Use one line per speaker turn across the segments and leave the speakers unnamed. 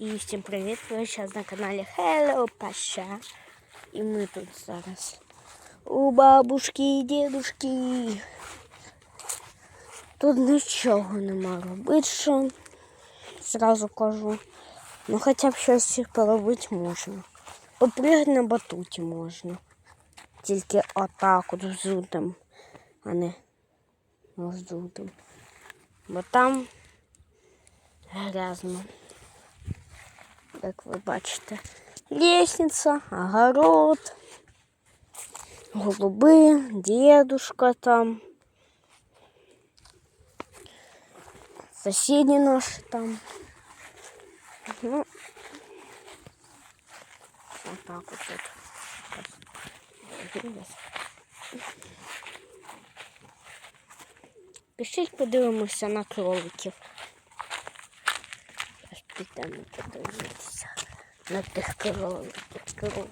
І всім привіт! Ви зараз на каналі Hello Паша. І ми тут зараз у бабушки і дідушки. Тут нічого нема робити, що зразу кажу. Ну хоча б щось поробити можна. Попригати на батуті можна. Тільки отак от взутим, а не роздутим. Бо там грязно. Як ви бачите, лестниця, огород, голуби, дедушка там, сусіди наші там. Ну, отак от тут. Пишіть, подивимося на кроликів. Підемо подивитися на тих кроликів. Кролики.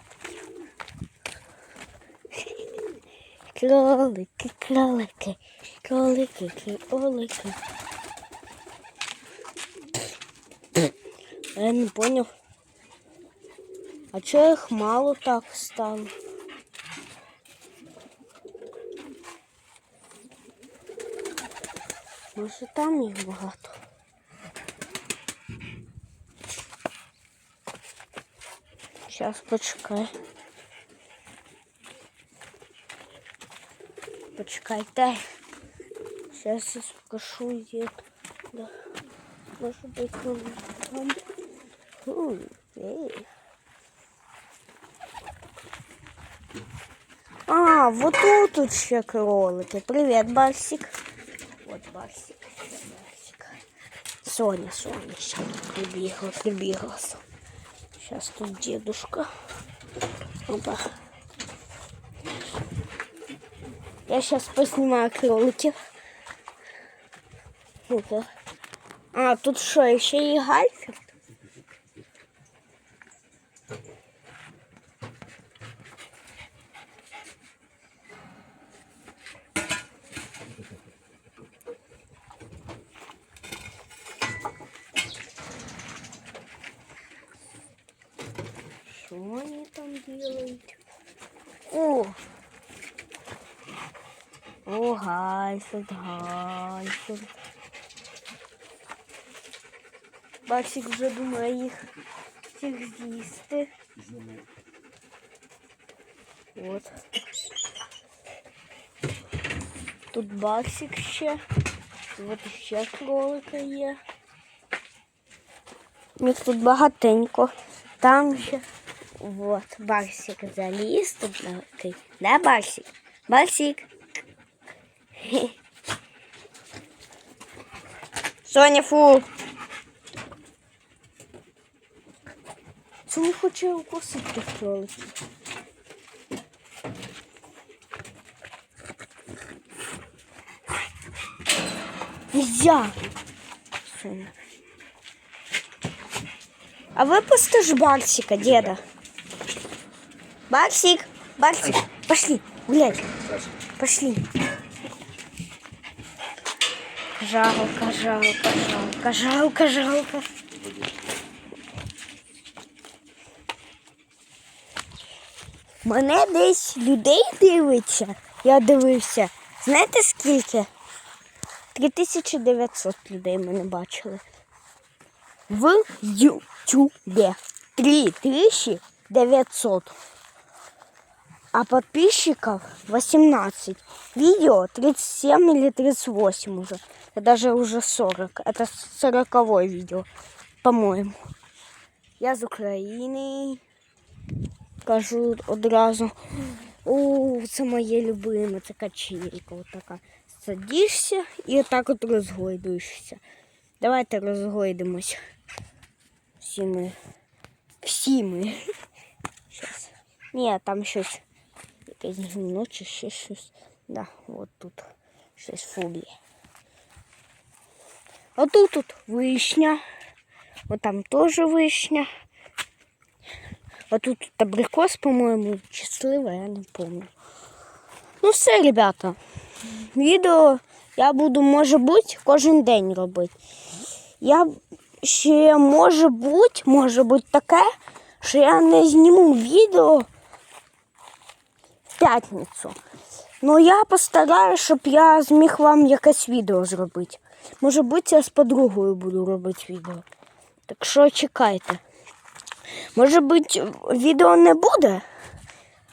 Кролики, кролики, кролики. Я не понял. А чого їх мало так стало? Може там їх багато. Сейчас почекай. Почекайте. Сейчас я скажу где Да. Может быть он там. Фу, эй. А, вот тут тут ще кролики. Привет, Барсик. Вот Барсик. Барсик. Соня, Соня, ще прибігла, прибігла. Сейчас тут дедушка. Опа. Я сейчас поснимаю кроликов. Ну-ка. А, тут что, еще и гальфер? Что они там делают? О! О, Гальфорд, Гальфорд. Баксик вже думає їх всіх з'їсти. От. Тут Баксик ще. От ще кролика є. Їх тут багатенько. Там ще. Вот, Барсик заліз тут. Да, Барсик? Барсик. Соня, фу. Чому хоче укусити кроликів? Нельзя. Соня. А выпустишь Барсика, деда? Барсик, Барсик, пошли гулять. Пошли. Жалко, жалко, жалко, жалко, жалко. Мене десь людей дивиться. Я дивився. Знаєте скільки? 3900 людей мене бачили. В Ютубе 3900. А подписчиков 18. Видео 37 или 38 уже. Это даже уже 40. Это 40 видео, по-моему. Я з України. Кажу одразу. О, це моє любиме, це качелька. От така. Садишся і отак от розгойдуєшся. Давайте розгойдемось. Всі ми. Всі ми. Щас. Ні, там щось. Якесь гімно чи ще щось. Да, от тут щось фобія. А тут тут вишня. От там теж вишня. А тут абрикос, по-моєму, чи я не пам'ятаю. Ну все, ребята. Відео я буду, може бути, кожен день робити. Я ще може бути, може бути таке, що я не зніму відео п'ятницю. Ну я постараюсь, щоб я зміг вам якесь відео зробити. Може бути, я з подругою буду робити відео. Так що чекайте. Може бути, відео не буде?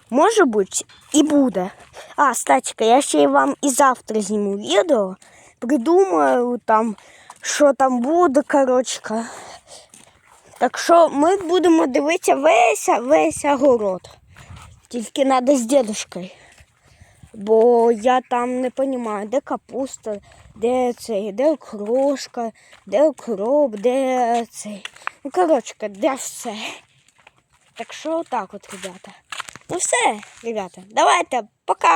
Може бути, і буде. А, статика, я ще вам і завтра зніму відео. Придумаю там, що там буде, коротше. Так що ми будемо дивитися весь, весь огород. Тільки треба з дідушкою. Бо я там не розумію, де капуста, де цей, де окрошка, де укроп, де цей. Ну, коротше, де все. Так що отак от, ребята. Ну все, ребята, давайте, пока.